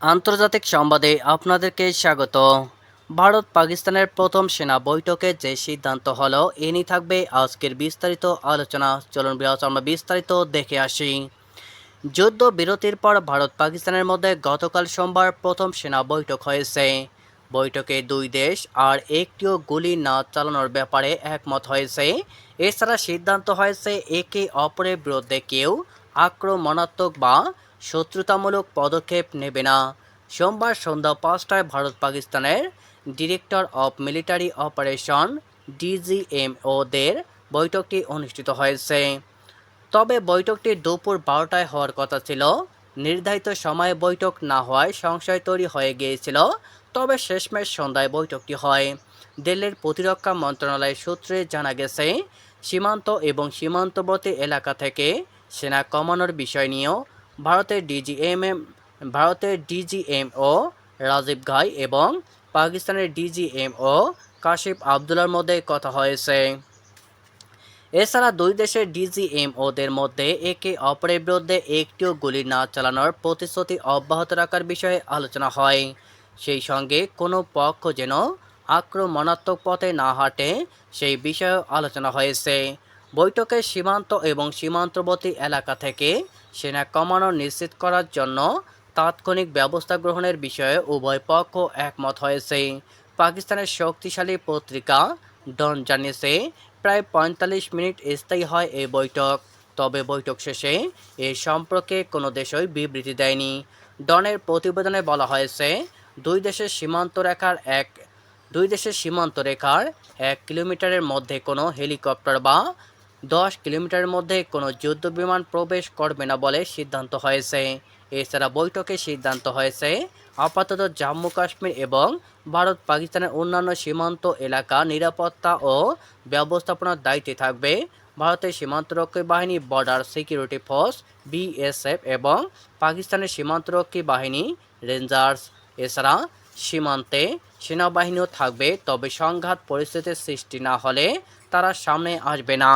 আন্তর্জাতিক সংবাদে আপনাদেরকে স্বাগত। ভারত পাকিস্তানের প্রথম সেনা বৈঠকে যে সিদ্ধান্ত হলো, এ নিয়ে থাকবে আজকের বিস্তারিত আলোচনা। চলুন বিরাজ, আমরা বিস্তারিত দেখে আসি। যুদ্ধ বিরতির পর ভারত পাকিস্তানের মধ্যে গতকাল সোমবার প্রথম সেনা বৈঠক হয়েছে। বৈঠকে দুই দেশ আর একটিও গুলি না চালানোর ব্যাপারে একমত হয়েছে। এছাড়া সিদ্ধান্ত হয়েছে, একে অপরের বিরুদ্ধে কেউ আক্রমণাত্মক বা শত্রুতামূলক পদক্ষেপ নেবে না। সোমবার সন্ধ্যা পাঁচটায় ভারত পাকিস্তানের ডিরেক্টর অফ মিলিটারি অপারেশন ডিজিএমওদের বৈঠকটি অনুষ্ঠিত হয়েছে। তবে বৈঠকটি দুপুর বারোটায় হওয়ার কথা ছিল। নির্ধারিত সময়ে বৈঠক না হওয়ায় সংশয় তৈরি হয়ে গিয়েছিল। তবে শেষমেশ সন্ধ্যায় বৈঠকটি হয়। দিল্লির প্রতিরক্ষা মন্ত্রণালয়ের সূত্রে জানা গেছে, সীমান্ত এবং সীমান্তবর্তী এলাকা থেকে সেনা কমানোর বিষয় নিয়েও ভারতের ডিজিএমএম ভারতের ডিজিএমও রাজীব ঘাই এবং পাকিস্তানের ডিজিএমও কাশিফ আবদুল্লার মধ্যে কথা হয়েছে। এছাড়া দুই দেশের ডিজিএমওদের মধ্যে একে অপরের বিরুদ্ধে একটিও গুলি না চালানোর প্রতিশ্রুতি অব্যাহত রাখার বিষয়ে আলোচনা হয়। সেই সঙ্গে কোনো পক্ষ যেন আক্রমণাত্মক পথে না হাঁটে সেই বিষয়েও আলোচনা হয়েছে। বৈঠকে সীমান্ত এবং সীমান্তবর্তী এলাকা থেকে সেনা কমানো নিশ্চিত করার জন্য তাৎক্ষণিক ব্যবস্থা গ্রহণের বিষয়ে উভয় পক্ষ একমত হয়েছে। পাকিস্তানের শক্তিশালী পত্রিকা ডন জানিয়েছে, প্রায় পঁয়তাল্লিশ মিনিট স্থায়ী হয় এই বৈঠক। তবে বৈঠক শেষে এ সম্পর্কে কোনো দেশই বিবৃতি দেয়নি। ডনের প্রতিবেদনে বলা হয়েছে, দুই দেশের সীমান্ত রেখার এক, দুই দেশের সীমান্ত রেখার এক কিলোমিটারের মধ্যে কোনো হেলিকপ্টার বা দশ কিলোমিটারের মধ্যে কোনো যুদ্ধ বিমান প্রবেশ করবে না বলে সিদ্ধান্ত হয়েছে। এছাড়া বৈঠকে সিদ্ধান্ত হয়েছে, আপাতত জম্মু কাশ্মীর এবং ভারত পাকিস্তানের অন্যান্য সীমান্ত এলাকা নিরাপত্তা ও ব্যবস্থাপনার দায়িত্বে থাকবে। ভারতের সীমান্তরক্ষী বাহিনী বর্ডার সিকিউরিটি ফোর্স বিএসএফ এবং পাকিস্তানের সীমান্তরক্ষী বাহিনী রেঞ্জার্স এছাড়া সীমান্তে সেনাবাহিনীও থাকবে, তবে সংঘাত পরিস্থিতির সৃষ্টি না হলে তারা সামনে আসবে না।